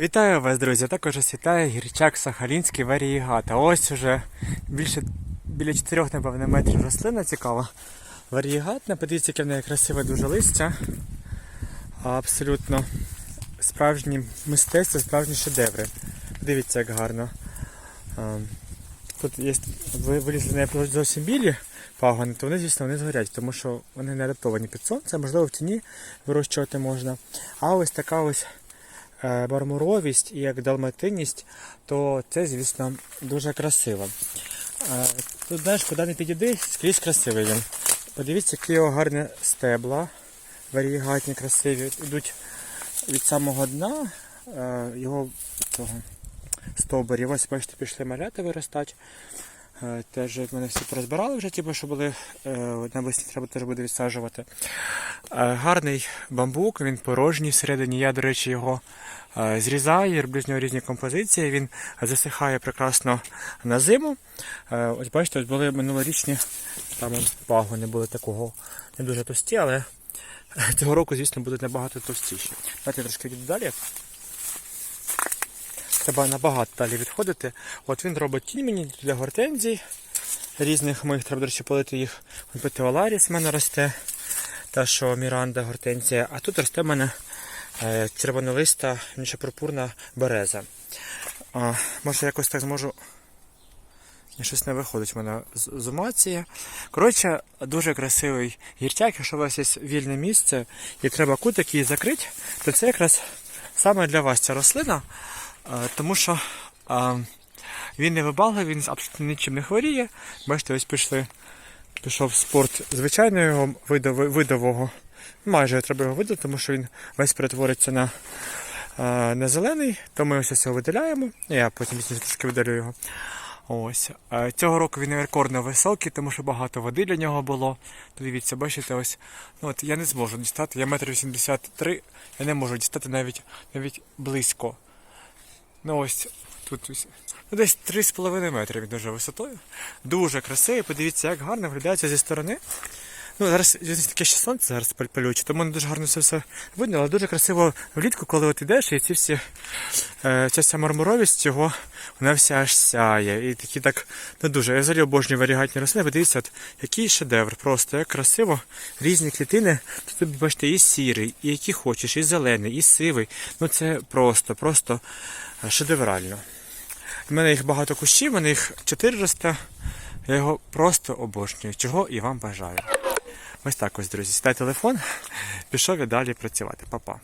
Вітаю вас, друзі! Також вас вітає гірчак Сахалінський варієгат. Ось уже більше біля 4, напевно, метрів рослина цікава. Варієгатна, подивіться, яке в неї красиве дуже листя. Абсолютно справжні мистецтво, справжні шедеври. Дивіться, як гарно. Тут є ви- вилізли неї зовсім білі пагони, то вони, звісно, вони згорять, тому що вони не адаптовані під сонце, можливо, в тіні вирощувати можна. А ось така ось мармуровість і як далматинність, то це, звісно, дуже красиво. Е, Тут, знаєш, куди не підійди, скрізь красивий він. Подивіться, які його гарні стебла, варігатні, красиві. Йдуть від самого дна е, його цього стовбурів. Ось бачите, пішли малята виростати. Е, Теж в мене всі порозбирали вже, ті, що були е, навесні, треба теж буде відсаджувати. Е, Гарний бамбук, він порожній всередині. Я, до речі, його е, зрізаю, роблю з нього різні композиції. Він засихає прекрасно на зиму. Е, Ось бачите, ось були минулорічні там пагони були такого не дуже товсті, але цього року, звісно, будуть набагато товстіші. Давайте трошки відійду далі. Треба набагато далі відходити. От він робить тінь мені для гортензій різних моїх, треба, до речі, полити їх. От Петеоларіс в мене росте, та що Міранда гортензія. А тут росте в мене е, червонолиста, інша пурпурна береза. А, може якось так зможу. Щось не виходить в мене з. Коротше, дуже красивий гірчак, якщо у вас є вільне місце і треба кутик її закрити, то це якраз саме для вас ця рослина. Е, Тому що е, він не вибагливий, він абсолютно нічим не хворіє. Бачите, ось пішли, пішов спорт звичайного видового. Майже треба його видати, тому що він весь перетвориться на, е, на зелений, то ми ось його видаляємо. Я потім трошки видалю його. Ось. Е, Цього року він рекордно високий, тому що багато води для нього було. Dивіться, бачите, ось. Ну, от я не зможу дістати. Я метр вісімдесят три, я не можу дістати навіть, навіть близько. Ну ось тут ось. Ну, десь 3,5 метри він дуже висотою. Дуже красивий. Подивіться, як гарно виглядається зі сторони. Ну, зараз таке ще сонце зараз палюче, тому не дуже гарно це все видно, але дуже красиво влітку, коли от ідеш, і ці всі, е, ця вся мармуровість його, вона вся аж сяє. І такі так, ну дуже. Я взагалі обожнюю варігатні рослини. Подивіться, от, який шедевр, просто як красиво. Різні клітини. Тут бачите, і сірий, і який хочеш, і зелений, і сивий. Ну це просто, просто е, шедеврально. У мене їх багато кущів, у мене їх чотири росте. Я його просто обожнюю, чого і вам бажаю. Ось так ось, друзі. Сідай телефон, пішов я далі працювати. Па-па.